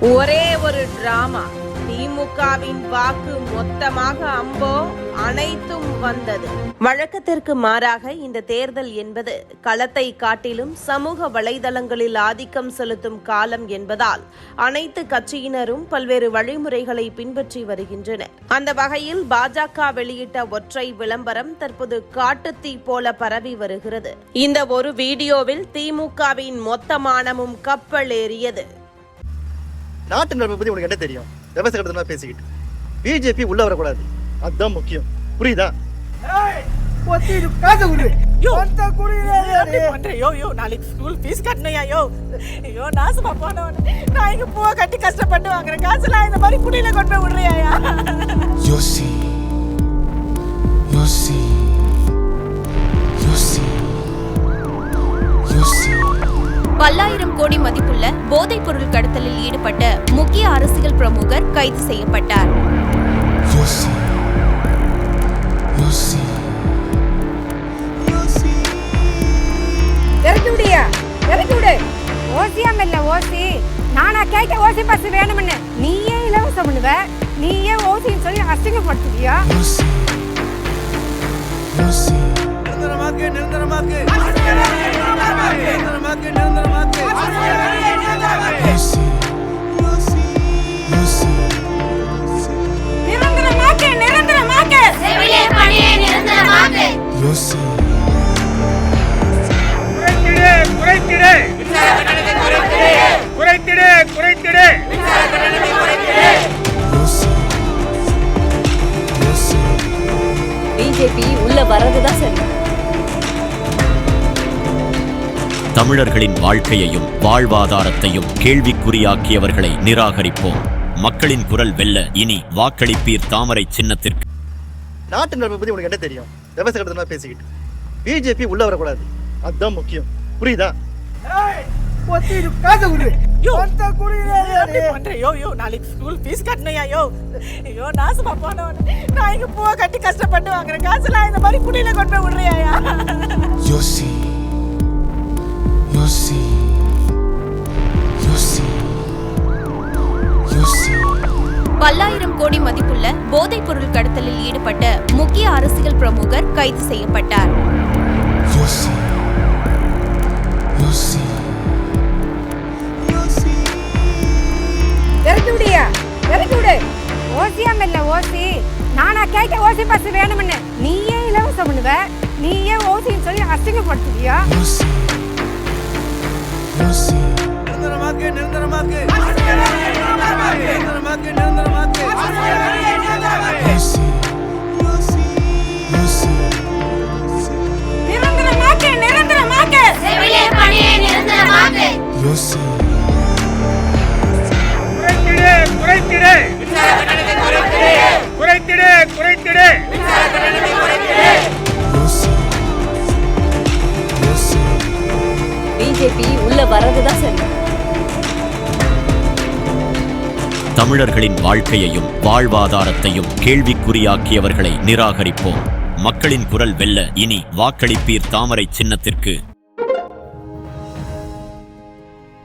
ஒரே ஒரு டிராமா திமுகவின் வாக்கு மொத்தமாக அம்போ அனைத்தும் வந்தது. வழக்கத்திற்கு மாறாக இந்த தேர்தல் என்பது களத்தை காட்டிலும் சமூக வலைதளங்களில் ஆதிக்கம் செலுத்தும் காலம் என்பதால் அனைத்து கட்சியினரும் பல்வேறு வழிமுறைகளை பின்பற்றி வருகின்றனர். அந்த வகையில் பாஜக வெளியிட்ட ஒற்றை விளம்பரம் தற்போது காட்டுத்தீ போல பரவி வருகிறது. இந்த ஒரு வீடியோவில் திமுகவின் மொத்தமானமும் கப்பலேறியது நாட்டு நடப்பை பத்தி உனக்கு என்ன தெரியும்? விவசாய கட்டத்தில் பேசிக்கிட்டு. பிஜேபி உள்ள வரக்கூடாது. அதுதான் முக்கியம். புரியுதா? காசை கொடு. நாளைக்கு ஸ்கூல் ஃபீஸ் கட்டணும்யா, யோ. ஐயோ, நாசமா போனவனே. நான் இங்க பூவை கட்டி கஷ்டப்பட்டு வாங்குற காசுலாம் இந்த மாதிரி குடியில கொண்டு போய் விடுறியாயா? Yossi. Yossi. பல்லாயிரம் கோடி மதிப்புள்ள போதைப் பொருள் கடத்தலில் ஈடுபட்ட முக்கிய அரசியல் பிரமுகர் கைது செய்யப்பட்டார். இல்ல ஓசி. நானா கேட்ட ஓசி பஸ் வேணும்னு. நீயே இலவசம் பண்ணுவ? நீயே ஓசின்னு சொல்லி அசிங்கப்படுத்துவியா? நிரந்தரமாக்கு நிரந்தரமாக்கு. பிஜேபி உள்ள வர்றதுதான் சரி. தமிழர்களின் வாழ்க்கையையும் வாழ்வாதாரத்தையும் கேள்விக்குறியாக்கியவர்களை நிராகரிப்போம். மக்களின் குரல் வெல்ல இனி வாக்களிப்பீர் தாமரை சின்னத்திற்கு. நாட்டு நடப்பை பத்தி உனக்கு என்ன தெரியும்? விவசாய கட்டத்தில் பேசிக்கிட்டு. பிஜேபி உள்ள வரக்கூடாது. அதுதான் முக்கியம். புரியுதா? ஒத்திட்டு காசை கொடு யோ, ஒத்த குடியிலே எப்படி பண்ற? யோ, யோ, நாளைக்கு ஸ்கூல் ஃபீஸ் கட்டணும்யா, யோ. ஐயோ, நாசமா போனவனே. நான் இங்க பூவை கட்டி கஷ்டப்பட்டு வாங்குற காசுலாம் இந்த மாதிரி குடியில கொண்டு போய் விடுறியாயா? Yossi. Yossi. Yossi. பல்லாயிரம் கோடி மதிப்புள்ள போதைப் பொருள் கடத்தலில் ஈடுபட்ட முக்கிய அரசியல் பிரமுகர் கைது செய்யப்பட்டார் Yossi. Yossi. ஓசியாம் இல்ல ஓசி. நானா கேட்ட ஓசி பஸ் வேணும்னு. நீயே இலவசம் பண்ணுவ. நீயே ஓசின்னு சொல்லி அசிங்கப்படுத்துவியா? நிரந்தரமாக்கு நிரந்தரமாக்கு. சரி. தமிழர்களின் வாழ்க்கையையும் வாழ்வாதாரத்தையும் கேள்விக்குறியாக்கியவர்களை நிராகரிப்போம். மக்களின் குரல் வெல்ல இனி வாக்களிப்பீர் தாமரை சின்னத்திற்கு.